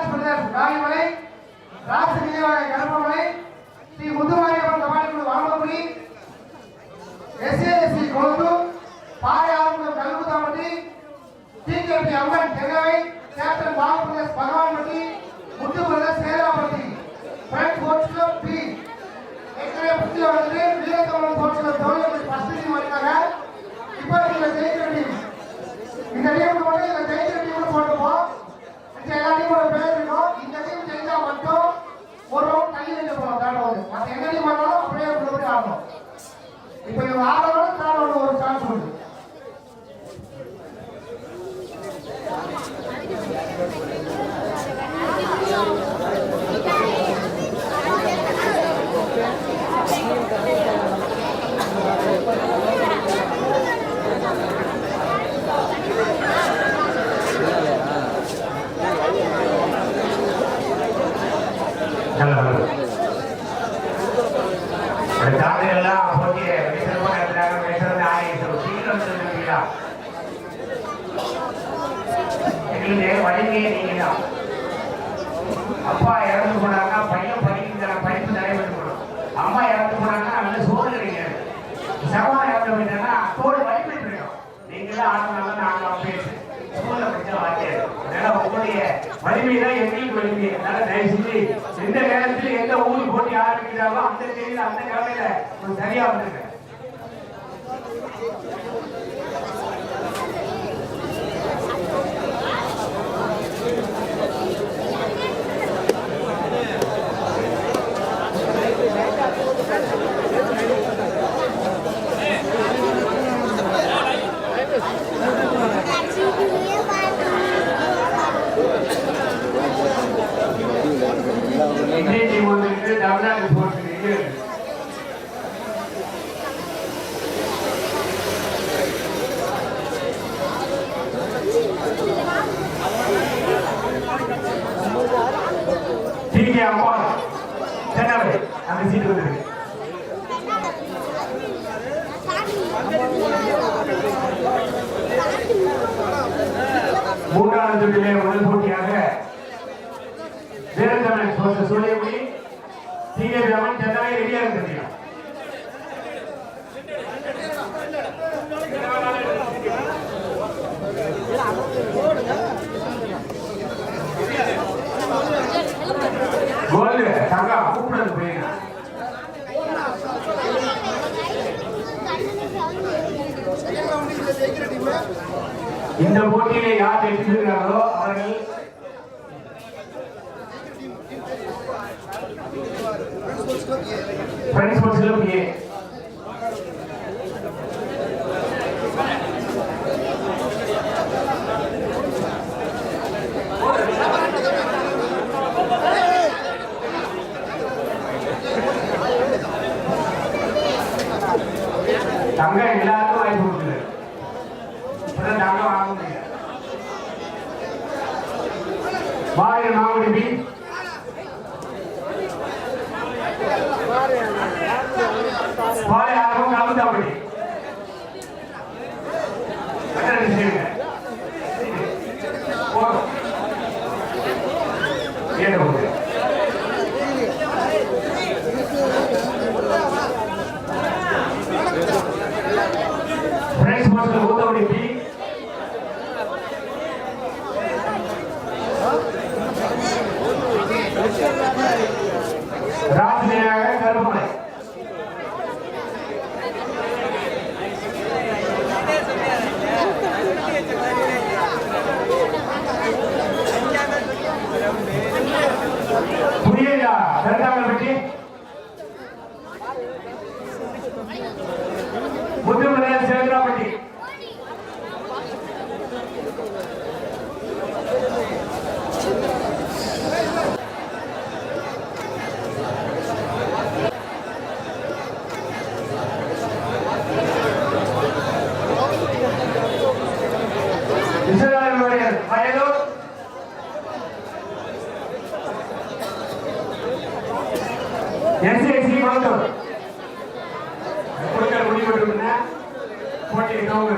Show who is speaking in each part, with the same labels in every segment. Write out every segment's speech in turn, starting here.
Speaker 1: மீனாட்சி பிரதேசம் காளிமலை ராச விஜயவாடை கருப்பமலை Sri
Speaker 2: Muthumariamman கபாலிக்குழு வானபுரி SASC கொழுந்து பாயாளங்குளம் கல்முத்தாமட்டி TKP அம்மன் தெங்கவை கேப்டன் பாலபிரதேஷ் பகவான்பட்டி முத்து பிரதேஷ் சேராபட்டி ஃப்ரண்ட் கோட்ஸ்ல பி. ஏற்கனவே புத்தியில் வந்து வீரத்தமிழன் கோட்ஸ்ல தோழர்கள் ஃபர்ஸ்ட் டீம் வந்தாங்க இப்போ இதில் ஜெயிக்கிற இந்த டீமுக்கு ஆடணும் இப்ப இவன் ஆடணும் காரணம் ஒரு சான்ஸ் உண்டு Hello. வலிமை தான் எங்களுக்கு வலிமை அதனால தயவு எந்த நேரத்தில் எந்த ஊர் போட்டி ஆரம்பிக்கிறாங்களோ அந்த தேதியில் அந்த கிழமையில சரியா வந்துருங்க Thank you. ആശുപത്രിയിലെ ഒരു இந்த போட்டியிலே யார் வெற்றி பெறுகிறார்களோ அவர்கள் ஃப்ரெண்ட்ஸ் ஏ வாய நாவடி. பி
Speaker 3: வாய ஆகும் கவிதாவடி பிரைஸ் போட்டியிட்டவங்க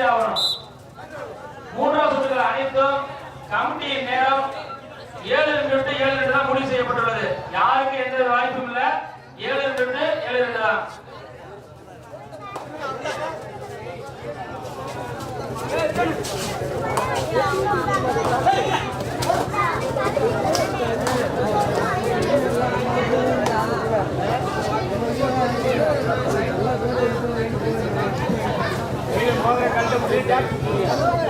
Speaker 3: முடிச்சே ஆகணும் மூன்றாவது சுற்றுகள் அனைத்தும் கமிட்டியின் நேரம் ஏழு நிமிடம் ஏழு நிமிடம் தான் முடிவு செய்யப்பட்டுள்ளது. யாருக்கு எந்த வாய்ப்பும் இல்ல. ஏழு நிமிடம் ஏழு நிமிடம் தான். that's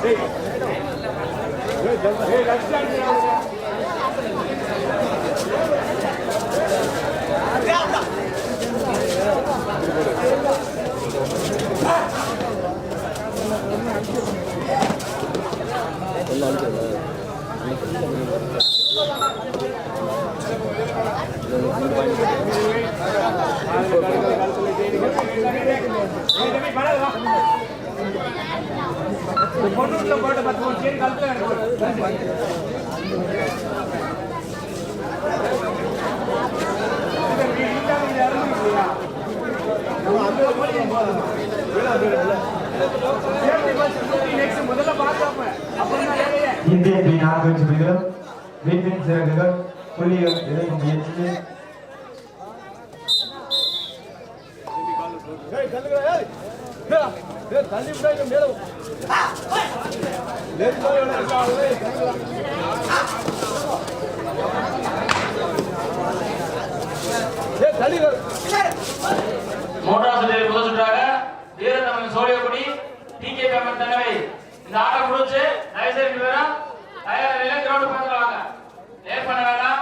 Speaker 3: Gracias.
Speaker 4: இந்திய பி நான்கு வெற்றி புலிகளும் வீட்டின் சிறகுகள் புலிகள் இணைக்கும் முயற்சியில்
Speaker 3: மூன்றாவது முதல் சுற்றாக வீரத்தமிழ் சோழியக்குடி டி கே பேமெண்ட் தங்கவை இந்த ஆட்டம் முடிச்சு தயவுசெய்து வேணும். தயார் கிரவுண்ட் பக்கத்தில் வாங்க லேட் பண்ண வேண்டாம்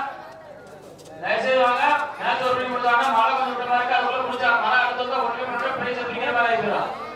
Speaker 3: தயவுசெய்து வாங்க மேட்ச் ஒரு மணி முடிச்சாங்க மழை கொஞ்சம் விட்ட இருக்கு அதுக்குள்ள முடிச்சாங்க மழை அடுத்த ஒரு மணி முடிச்சா பிரைஸ் பிடிக்கிற மாதிரி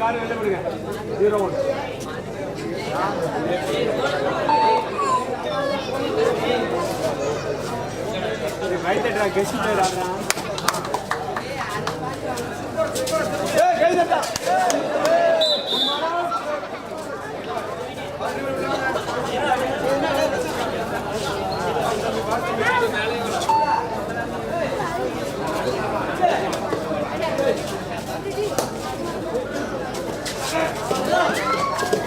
Speaker 3: கார் வெளில விடுங்க ஜீரோ ஒன் வாங்க
Speaker 1: டக்குனு வெளியில
Speaker 4: இந்தியன் டி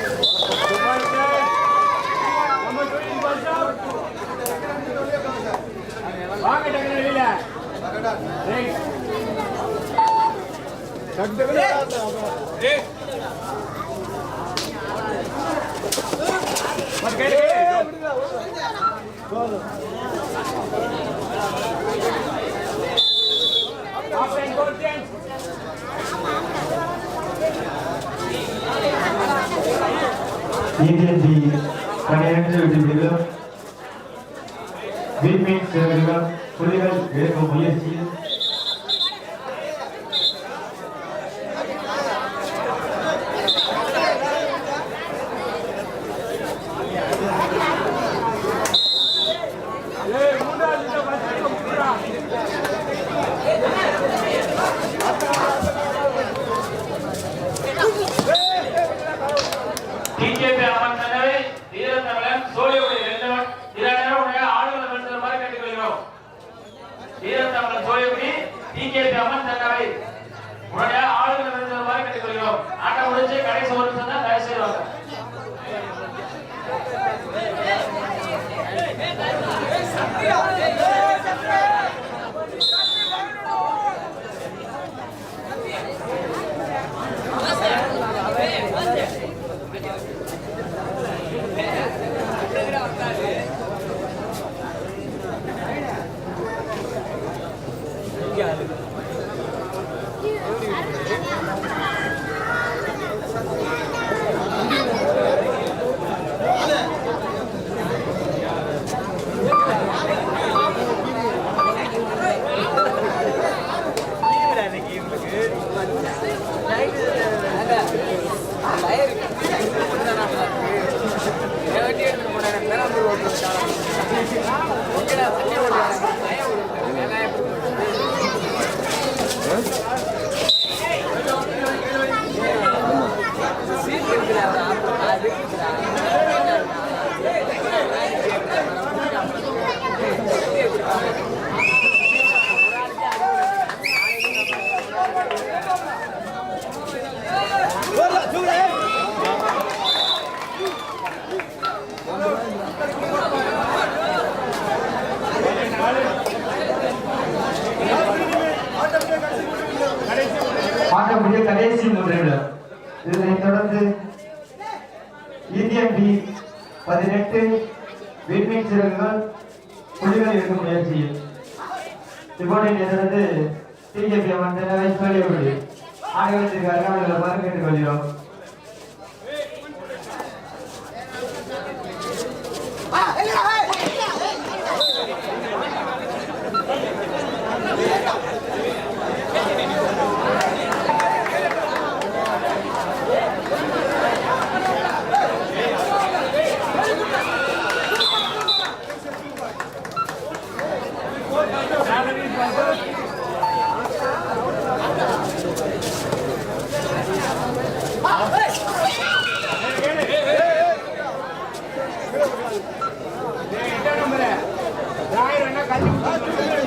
Speaker 4: பிபிஎன்டி கலையாண்டு விடுவீர்கள் பிபிஎன் சேவைகள் புலிகள் எடுக்கும் முயற்சியில்
Speaker 3: பிஜேபி அம்மன் தன்னவை வீர தமிழன் சோழியபடி ரெண்டு இரண்டு உடைய ஆளுநர் வென்ற மாதிரி கேட்டுக்கொள்கிறோம் வீர தமிழன் சோழியபடி டிகேபி அம்மன் தன்னவை உடைய ஆளுநர் வென்ற மாதிரி கேட்டுக்கொள்கிறோம் ஆட்டம் முடிஞ்சு கடைசி ஒரு நிமிஷம் தான் தயவு செய்து வாங்க
Speaker 4: ஆட்டம் இப்போட்டியை தொடர்ந்து டிகேபி வந்து தன்னவை சோழியபடி ஆடுகளத்திற்காக அவர்கள் மறு கேட்டுக் கொள்கிறோம்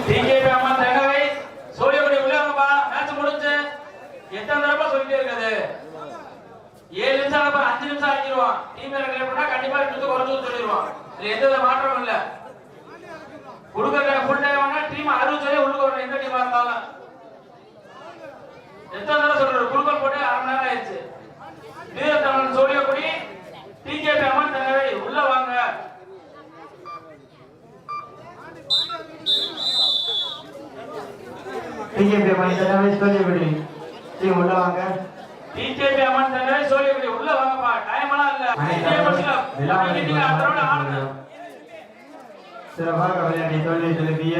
Speaker 3: டிகேபி அம்மன் தன்னவை சோழியபடி உள்ள வாங்கப்பா மேட்ச் முடிஞ்சு எத்தனை தடவை சொல்லிட்டே இருக்காது ஏழு நிமிஷம் அப்புறம் அஞ்சு நிமிஷம் ஆக்கிடுவான் டீம் இறங்கல பண்ணா கண்டிப்பா ரெண்டு குறைஞ்சு சொல்லிடுவான் இதுல எந்த வித மாற்றமும் இல்ல கொடுக்கற ஃபுல் டைம் ஆனா டீம் அறுபது சொல்லி டீமா இருந்தாலும் எத்தனை தடவை சொல்றது? குழுக்கள் போட்டு அரை மணி நேரம் ஆயிடுச்சு. வீரத்தமிழன் சோழியபடி டிகேபி அம்மன் தன்னவை உள்ள வாங்க.
Speaker 4: டிகேபி அம்மன் தன்னவை சோழியபடி டீம் உள்ள வாங்க.
Speaker 3: டிகேபி அம்மன் தன்னவை சோழியபடி உள்ள வாங்கப்பா டைம் எல்லாம் இல்ல.
Speaker 4: விழாவை
Speaker 3: நீங்க அடுத்த round ஆடுங்க
Speaker 4: சிறப்பாக விளையாடி தோல்வியை திருப்பிய